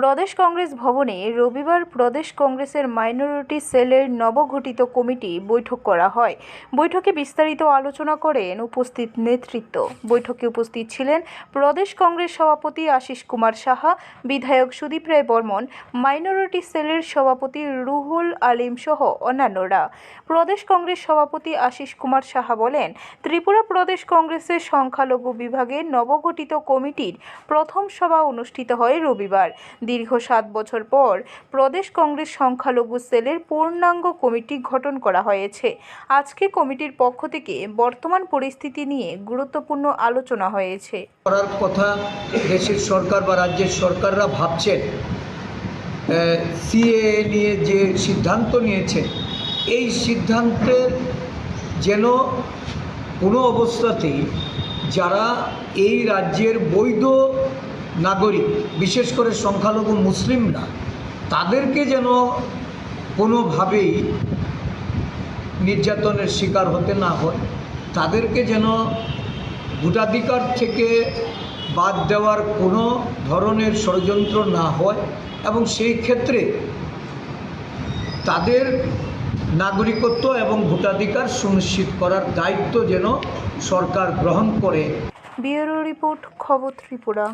প্রদেশ কংগ্রেস ভবনে রবিবার প্রদেশ কংগ্রেসের মাইনরিটি সেলের নবগঠিত কমিটি বৈঠক করা হয়। বৈঠকে বিস্তারিত আলোচনা করেন উপস্থিত নেতৃত্ব। বৈঠকে উপস্থিত ছিলেন প্রদেশ কংগ্রেস সভাপতি আশিস কুমার সাহা, বিধায়ক সুদীপ রায় বর্মন, মাইনরিটি সেলের সভাপতি রুহুল আলিম সহ অন্যান্যরা। প্রদেশ কংগ্রেস সভাপতি আশিস কুমার সাহা বলেন, ত্রিপুরা প্রদেশ কংগ্রেসের সংখ্যালঘু বিভাগের নবগঠিত কমিটির প্রথম সভা অনুষ্ঠিত হয় রবিবার। দীর্ঘ সাত বছর পর প্রদেশ কংগ্রেস সংখ্যালঘু সেলের পূর্ণাঙ্গ কমিটি গঠন করা হয়েছে। আজকে কমিটির পক্ষ থেকে বর্তমান পরিস্থিতি নিয়ে গুরুত্বপূর্ণ আলোচনা হয়েছে। করার কথা দেশের সরকার বা রাজ্যের সরকাররা ভাবছেন। সিএ নিয়ে যে সিদ্ধান্ত নিয়েছে, এই সিদ্ধান্তের যেন কোনো অবস্থাতেই যারা এই রাজ্যের বৈধ নাগরিক, বিশেষ করে সংখ্যালঘু মুসলিমরা, তাদেরকে যেন কোনোভাবেই নির্যাতনের শিকার হতে না হয়, তাদেরকে যেন ভোটাধিকার থেকে বাদ দেওয়ার কোনো ধরনের ষড়যন্ত্র না হয় এবং সেই ক্ষেত্রে তাদের নাগরিকত্ব এবং ভোটাধিকার সুনিশ্চিত করার দায়িত্ব যেন সরকার গ্রহণ করে। ব্যুরো রিপোর্ট, খবর ত্রিপুরা।